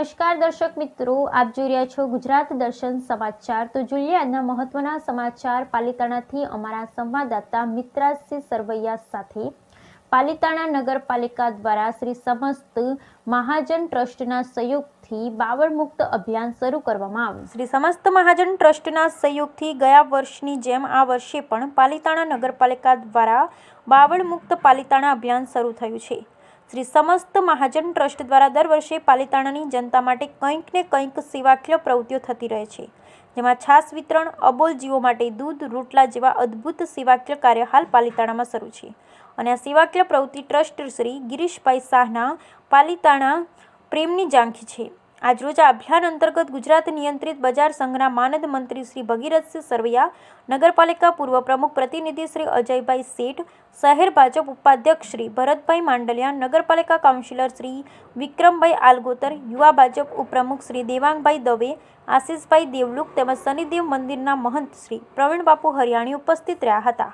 દર્શક મિત્રો, આપ જોઈ રહ્યા છો ગુજરાત દર્શન સમાચાર. તો જોઈએ આજના મહત્વના સમાચાર. પાલિતાણાથી અમારા સંવાદદાતા મિત્રાસિંહ સરવૈયા સાથે. પાલિતાણા નગરપાલિકા દ્વારા શ્રી સમસ્ત મહાજન ટ્રસ્ટના સહયોગથી બાવળ મુક્ત અભિયાન શરૂ કરવામાં આવ્યું. શ્રી સમસ્ત મહાજન ટ્રસ્ટના સહયોગથી ગયા વર્ષની જેમ આ વર્ષે પણ પાલિતાણા નગરપાલિકા દ્વારા બાવળ મુક્ત પાલિતાણા અભિયાન શરૂ થયું છે. શ્રી સમસ્ત મહાજન ટ્રસ્ટ દ્વારા દર વર્ષે પાલિતાણાની જનતા માટે કંઈક ને કંઈક સેવાકીય પ્રવૃત્તિઓ થતી રહે છે, જેમાં છાસ વિતરણ, અબોલ જીવો માટે દૂધ, રોટલા જેવા અદ્ભુત સેવાકીય કાર્ય હાલ પાલિતાણામાં શરૂ છે. અને આ સેવાકીય પ્રવૃત્તિ ટ્રસ્ટ શ્રી ગિરીશભાઈ શાહના પાલિતાણા પ્રેમની ઝાંખી છે. આજરોજ આ અભિયાન અંતર્ગત ગુજરાત નિયંત્રિત બજાર સંઘના માનદ મંત્રી શ્રી ભગીરથસિંહ સરવૈયા, નગરપાલિકા પૂર્વ પ્રમુખ પ્રતિનિધિ શ્રી અજયભાઈ શેઠ, શહેર ભાજપ ઉપાધ્યક્ષ શ્રી ભરતભાઈ માંડલિયા, નગરપાલિકા કાઉન્સિલર શ્રી વિક્રમભાઈ આલગોતર, યુવા ભાજપ ઉપપ્રમુખ શ્રી દેવાંગભાઈ દવે, આશીષભાઈ દેવલુક તેમજ શનિદેવ મંદિરના મહંત શ્રી પ્રવીણબાપુ હરિયાણી ઉપસ્થિત રહ્યા હતા.